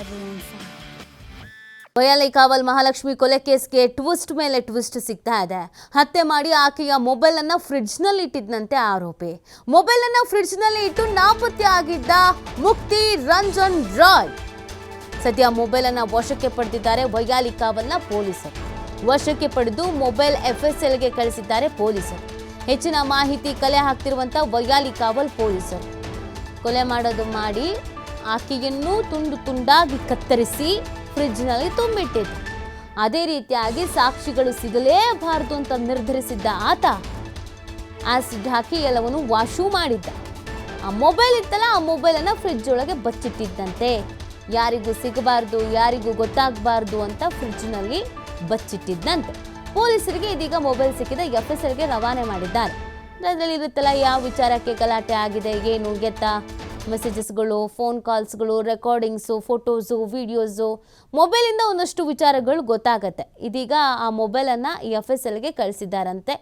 everyone. ಬಯಲಿ ಕಾವಲ್ ಮಹಾಲಕ್ಷ್ಮಿ ಕೊಲೆ ಕೇಸ್ಗೆ twist ಮೇಲೆ twist ಸಿಗ್ತಾ ಇದೆ. ಹತ್ಯೆ ಮಾಡಿ ಆಕೆಯ ಮೊಬೈಲ್ ಅನ್ನ ಫ್ರಿಡ್ಜ್ನಲ್ಲಿ ಇಟ್ಟಿದ್ದಂತೆ ಆರೋಪಿ. ಮೊಬೈಲ್ ಅನ್ನ ಫ್ರಿಡ್ಜ್ನಲ್ಲಿ ಇಟ್ಟು ನಾಪತ್ತೆ ಆಗಿದ್ದ ಮುಕ್ತಿ ರಂಜನ್ ರಾಯ್. ಸದ್ಯ ಮೊಬೈಲ್ ಅನ್ನ ವಶಕ್ಕೆ ಪಡೆದಿದ್ದಾರೆ ವೈಯಾಲಿ ಕಾವಲ್ನ ಪೊಲೀಸರು. ವಶಕ್ಕೆ ಪಡೆದು ಮೊಬೈಲ್ ಎಫ್ಎಸ್ಎಲ್ಗೆ ಕಳಿಸಿದ್ದಾರೆ ಪೊಲೀಸರು. ಹೆಚ್ಚಿನ ಮಾಹಿತಿ ಕಲೆ ಹಾಕ್ತಿರುವಂತ ವೈಯಾಲಿ ಕಾವಲ್ ಪೊಲೀಸರು. ಕೊಲೆ ಮಾಡೋದು ಮಾಡಿ ಆಕೆಯನ್ನು ತುಂಡು ತುಂಡಾಗಿ ಕತ್ತರಿಸಿ ಫ್ರಿಜ್ನಲ್ಲಿ ತುಂಬಿಟ್ಟಿದ್ದ ಅದೇ ರೀತಿಯಾಗಿ ಸಾಕ್ಷಿಗಳು ಸಿಗಲೇಬಾರದು ಅಂತ ನಿರ್ಧರಿಸಿದ್ದ ಆತ ಆಸಿಡ್ ಹಾಕಿ ಎಲ್ಲವನ್ನು ವಾಶು ಮಾಡಿದ್ದ. ಆ ಮೊಬೈಲ್ ಇತ್ತಲ್ಲ, ಆ ಮೊಬೈಲನ್ನು ಫ್ರಿಡ್ಜ್ ಒಳಗೆ ಬಚ್ಚಿಟ್ಟಿದ್ದಂತೆ. ಯಾರಿಗೂ ಸಿಗಬಾರ್ದು, ಯಾರಿಗೂ ಗೊತ್ತಾಗಬಾರ್ದು ಅಂತ ಫ್ರಿಜ್ನಲ್ಲಿ ಬಚ್ಚಿಟ್ಟಿದ್ದಂತೆ. ಪೊಲೀಸರಿಗೆ ಇದೀಗ ಮೊಬೈಲ್ ಸಿಕ್ಕಿದ ಎಫ್ ಎಸ್ ಎಲ್ಗೆ ರವಾನೆ ಮಾಡಿದ್ದಾರೆ. ಅದರಲ್ಲಿ ಇರುತ್ತಲ್ಲ, ಯಾವ ವಿಚಾರಕ್ಕೆ ಗಲಾಟೆ ಆಗಿದೆ, ಏನು ಎತ್ತ ಮೆಸೇಜಸ್ಗಳು ಫೋನ್ ಕಾಲ್ಸ್ಗಳು ರೆಕಾರ್ಡಿಂಗ್ಸು ಫೋಟೋಸು ವಿಡಿಯೋಸು ಮೊಬೈಲಿಂದ ಒಂದಷ್ಟು ವಿಚಾರಗಳು ಗೊತ್ತಾಗತ್ತೆ. ಇದೀಗ ಆ ಮೊಬೈಲನ್ನು ಎಫ್ ಎಸ್ ಎಲ್ಗೆ ಕಳಿಸಿದ್ದಾರಂತೆ.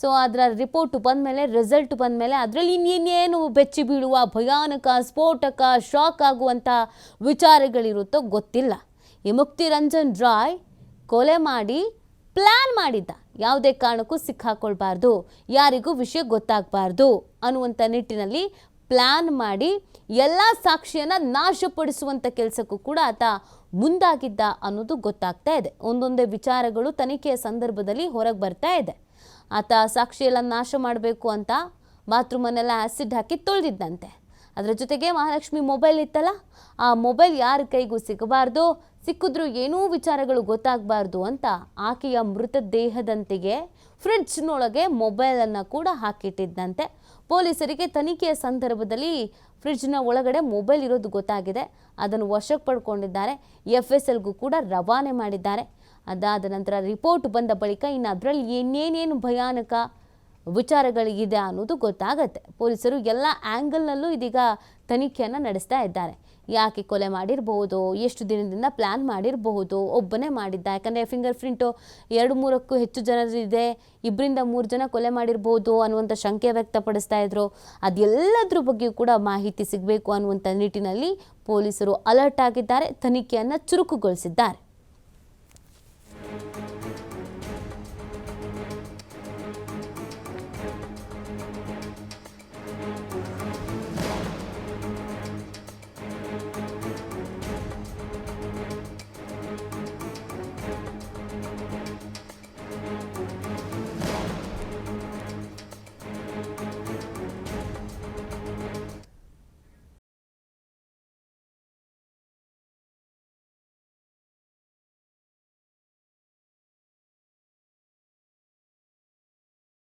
ಸೊ ಅದರ ರಿಪೋರ್ಟ್ ಬಂದಮೇಲೆ ರಿಸಲ್ಟ್ ಬಂದಮೇಲೆ ಅದರಲ್ಲಿ ಇನ್ನೇನು ಬೆಚ್ಚಿ ಬೀಳುವ, ಭಯಾನಕ, ಸ್ಫೋಟಕ ಶಾಕ್ ಆಗುವಂಥ ವಿಚಾರಗಳಿರುತ್ತೋ ಗೊತ್ತಿಲ್ಲ. ಈ ಮುಕ್ತಿ ರಂಜನ್ ರಾಯ್ ಕೊಲೆ ಮಾಡಿ ಪ್ಲ್ಯಾನ್ ಮಾಡಿದ್ದ. ಯಾವುದೇ ಕಾರಣಕ್ಕೂ ಸಿಕ್ಕಾಕೊಳ್ಬಾರ್ದು. ಯಾರಿಗೂ ವಿಷಯ ಗೊತ್ತಾಗಬಾರ್ದು ಅನ್ನುವಂಥ ನಿಟ್ಟಿನಲ್ಲಿ ಪ್ಲ್ಯಾನ್ ಮಾಡಿ ಎಲ್ಲ ಸಾಕ್ಷಿಯನ್ನು ನಾಶಪಡಿಸುವಂಥ ಕೆಲಸಕ್ಕೂ ಕೂಡ ಆತ ಮುಂದಾಗಿದ್ದ ಅನ್ನೋದು ಗೊತ್ತಾಗ್ತಾ ಇದೆ. ಒಂದೊಂದೇ ವಿಚಾರಗಳು ತನಿಖೆಯ ಸಂದರ್ಭದಲ್ಲಿ ಹೊರಗೆ ಬರ್ತಾ ಇದೆ. ಆತ ಸಾಕ್ಷಿಯೆಲ್ಲ ನಾಶ ಮಾಡಬೇಕು ಅಂತ ಬಾತ್ರೂಮನ್ನೆಲ್ಲ ಆ್ಯಸಿಡ್ ಹಾಕಿ ತೊಳೆದಿದ್ದಂತೆ ಅದರ ಜೊತೆಗೆ ಮಹಾಲಕ್ಷ್ಮಿ ಮೊಬೈಲ್ ಇತ್ತಲ್ಲ, ಆ ಮೊಬೈಲ್ ಯಾರ ಕೈಗೂ ಸಿಗಬಾರ್ದು, ಸಿಕ್ಕಿದ್ರೂ ಏನೂ ವಿಚಾರಗಳು ಗೊತ್ತಾಗಬಾರ್ದು ಅಂತ ಆಕೆಯ ಮೃತದೇಹದಂತೆಯೇ ಫ್ರಿಡ್ಜ್ನೊಳಗೆ ಮೊಬೈಲನ್ನು ಕೂಡ ಹಾಕಿಟ್ಟಿದ್ದಂತೆ ಪೊಲೀಸರಿಗೆ ತನಿಖೆಯ ಸಂದರ್ಭದಲ್ಲಿ ಫ್ರಿಡ್ಜ್ನ ಒಳಗಡೆ ಮೊಬೈಲ್ ಇರೋದು ಗೊತ್ತಾಗಿದೆ. ಅದನ್ನು ವಶಕ್ಕೆ ಪಡ್ಕೊಂಡಿದ್ದಾರೆ. ಎಫ್ ಎಸ್ ಎಲ್ಗೂ ಕೂಡ ರವಾನೆ ಮಾಡಿದ್ದಾರೆ. ಅದಾದ ನಂತರ ರಿಪೋರ್ಟ್ ಬಂದ ಬಳಿಕ ಇನ್ನು ಅದರಲ್ಲಿ ಏನೇನೇನು ಭಯಾನಕ ವಿಚಾರಗಳಿಗಿದೆ ಅನ್ನೋದು ಗೊತ್ತಾಗತ್ತೆ. ಪೊಲೀಸರು ಎಲ್ಲ ಆ್ಯಂಗಲ್ನಲ್ಲೂ ಇದೀಗ ತನಿಖೆಯನ್ನು ನಡೆಸ್ತಾ ಇದ್ದಾರೆ. ಯಾಕೆ ಕೊಲೆ ಮಾಡಿರಬಹುದು ಎಷ್ಟು ದಿನದಿಂದ ಪ್ಲ್ಯಾನ್ ಮಾಡಿರಬಹುದು ಒಬ್ಬನೇ ಮಾಡಿದ್ದ. ಯಾಕಂದರೆ ಫಿಂಗರ್ ಪ್ರಿಂಟು ಎರಡು ಮೂರಕ್ಕೂ ಹೆಚ್ಚು ಜನರಿದೆ ಇಬ್ಬರಿಂದ ಮೂರು ಜನ ಕೊಲೆ ಮಾಡಿರ್ಬೋದು ಅನ್ನುವಂಥ ಶಂಕೆ ವ್ಯಕ್ತಪಡಿಸ್ತಾ ಇದ್ರು. ಅದೆಲ್ಲದ್ರ ಬಗ್ಗೆಯೂ ಕೂಡ ಮಾಹಿತಿ ಸಿಗಬೇಕು ಅನ್ನುವಂಥ ನಿಟ್ಟಿನಲ್ಲಿ ಪೊಲೀಸರು ಅಲರ್ಟ್ ಆಗಿದ್ದಾರೆ, ತನಿಖೆಯನ್ನು ಚುರುಕುಗೊಳಿಸಿದ್ದಾರೆ.